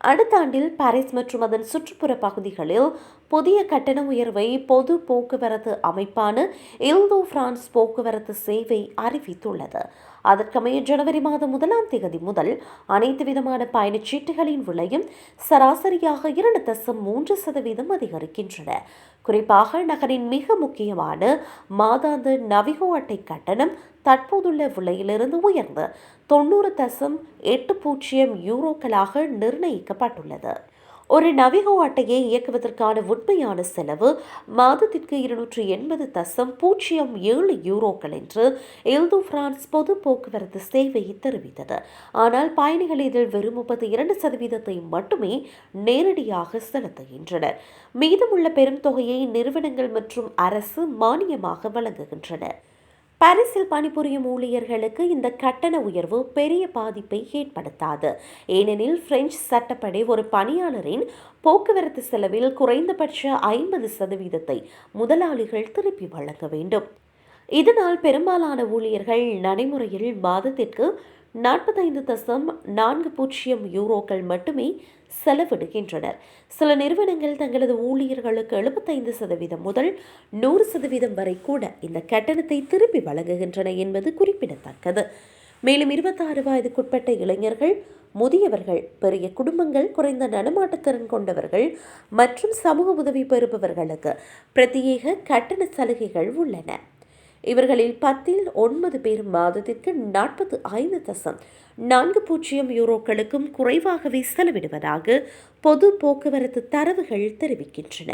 அடுத்த ஆண்டில் பாரிஸ் மற்றும் அதன் சுற்றுப்புற பகுதிகளில் புதிய கட்டண உயர்வை பொது போக்குவரத்து அமைப்பான இல்தோ பிரான்ஸ் போக்குவரத்து சேவை அறிவித்துள்ளது. அதற்கமைய ஜனவரி மாதம் முதலாம் தேதி முதல் அனைத்து விதமான பயணச்சீட்டுகளின் விலையும் சராசரியாக இரண்டு தசம் மூன்று சதவீதம் அதிகரிக்கின்றன. குறிப்பாக நகரின் மிக முக்கியமான மாதாந்த நவிகோ அட்டை கட்டணம் தற்போதுள்ள விலையிலிருந்து உயர்ந்து தொண்ணூறு தசம் எட்டு பூஜ்ஜியம் யூரோக்களாக நிர்ணயிக்கப்பட்டுள்ளது. ஒரு நவிகோ அட்டையை இயக்குவதற்கான உண்மையான செலவு மாதத்திற்கு இருநூற்றி எண்பது தசம் பூஜ்ஜியம் ஏழு யூரோக்கள் என்று எல்து பிரான்ஸ் பொது போக்குவரத்து சேவை தெரிவித்தது. ஆனால் பயணிகள் இதில் வெறும் முப்பத்தி இரண்டு சதவீதத்தை மட்டுமே நேரடியாக செலுத்துகின்றனர். மீதமுள்ள பெரும் தொகையை நிறுவனங்கள் மற்றும் அரசு மானியமாக வழங்குகின்றன. பாரிஸில் பணிபுரியும் ஊழியர்களுக்கு இந்த கட்டண உயர்வு பெரிய பாதிப்பை ஏற்படுத்தாது. ஏனெனில் பிரெஞ்சு சட்டப்படி ஒரு பணியாளரின் போக்குவரத்து செலவில் குறைந்தபட்ச ஐம்பது சதவீதத்தை முதலாளிகள் திருப்பி வழங்க வேண்டும். இதனால் பெரும்பாலான ஊழியர்கள் நடைமுறையில் மாதத்திற்கு நாற்பத்தைந்து தசம் நான்கு பூஜ்ஜியம் யூரோக்கள் மட்டுமே செலவிடுகின்றனர். சில நிறுவனங்கள் தங்களது ஊழியர்களுக்கு எழுபத்தைந்து சதவீதம் முதல் நூறு சதவீதம் வரை கூட இந்த கட்டணத்தை திருப்பி வழங்குகின்றன என்பது குறிப்பிடத்தக்கது. மேலும் இருபத்தாறு வயதுக்குட்பட்ட இளைஞர்கள் முதியவர்கள் பெரிய குடும்பங்கள் குறைந்த நடமாட்டத்திறன் கொண்டவர்கள் மற்றும் சமூக உதவி பெறுபவர்களுக்கு பிரத்யேக கட்டண சலுகைகள் உள்ளன. இவர்களில் பத்தில் ஒன்பது பேர் மாதத்திற்கு நாற்பது ஐந்து தசம் நான்கு பூஜ்ஜியம் யூரோக்களுக்கும் குறைவாகவே செலவிடுவதாக பொது போக்குவரத்து தரவுகள் தெரிவிக்கின்றன.